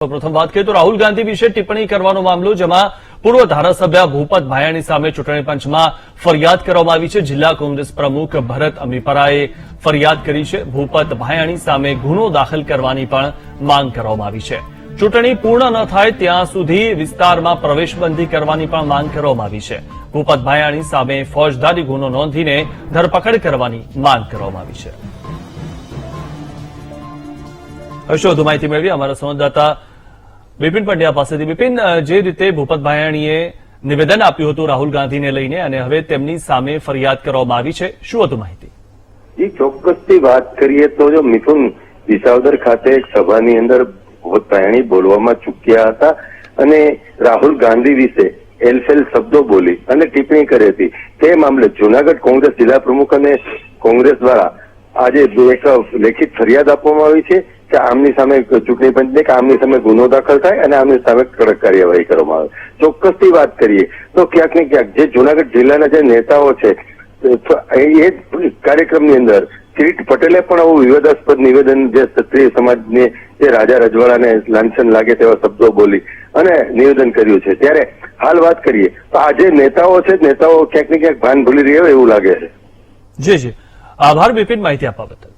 પ્રથમ વાત કરીએ તો રાહુલ ગાંધી વિશે ટિપ્પણી કરવાનો મામલો, જેમાં પૂર્વ ધારાસભ્ય ભૂપત ભાયાણી સામે ચૂંટણી પંચમાં ફરિયાદ કરવામાં આવી છે. જિલ્લા કોંગ્રેસ પ્રમુખ ભરત અમીપરાએ ફરિયાદ કરી છે. ભૂપત ભાયાણી સામે ગુનો દાખલ કરવાની પણ માંગ કરવામાં આવી છે. ચૂંટણી પૂર્ણ ન થાય ત્યાં સુધી વિસ્તારમાં પ્રવેશબંધી કરવાની પણ માંગ કરવામાં આવી છે. ભૂપત ભાયાણી સામે ફોજદારી ગુનો નોંધીને ધરપકડ કરવાની માંગ કરવામાં આવી છે. હર્ષો વધુ માહિતી મેળવી અમારા સંવાદદાતા બિપિન પંડ્યા પાસેથી. બિપિન જે રીતે ભૂપત ભાયાણીએ નિવેદન આપ્યું હતું રાહુલ ગાંધીને લઈને અને હવે તેમની સામે ફરિયાદ કરવામાં આવી છે, શું હતું માહિતી? એ ચોક્કસથી વાત કરીએ તો જો મિથુન વિસાવદર ખાતે એક સભાની અંદર ભૂપત ભાયાણી બોલવામાં ચૂક્યા હતા અને રાહુલ ગાંધી વિશે એલફેલ શબ્દો બોલી અને ટિપ્પણી કરી હતી. તે મામલે જુનાગઢ કોંગ્રેસ જિલ્લા પ્રમુખ અને કોંગ્રેસ દ્વારા આજે એક લેખિત ફરિયાદ આપવામાં આવી છે. કે આમની સામે ચૂંટણી પંચને કે આમની સામે ગુનો દાખલ થાય અને આમની સામે કડક કાર્યવાહી કરવામાં આવે. ચોક્કસથી વાત કરીએ તો ક્યાંક ને ક્યાંક જે જુનાગઢ જિલ્લાના જે નેતાઓ છે એ કાર્યક્રમની અંદર કિરીટ પટેલે પણ આવું વિવાદાસ્પદ નિવેદન જે ક્ષત્રિય સમાજને જે રાજા રજવાડાને લાંછન લાગે તેવા શબ્દો બોલી અને નિવેદન કર્યું છે. ત્યારે હાલ વાત કરીએ તો આ જે નેતાઓ છે, નેતાઓ ક્યાંક ને ક્યાંક ભાન ભૂલી રહ્યા હોય એવું લાગે છે. જી જી. આભાર બિપિન માહિતી આપવા બદલ.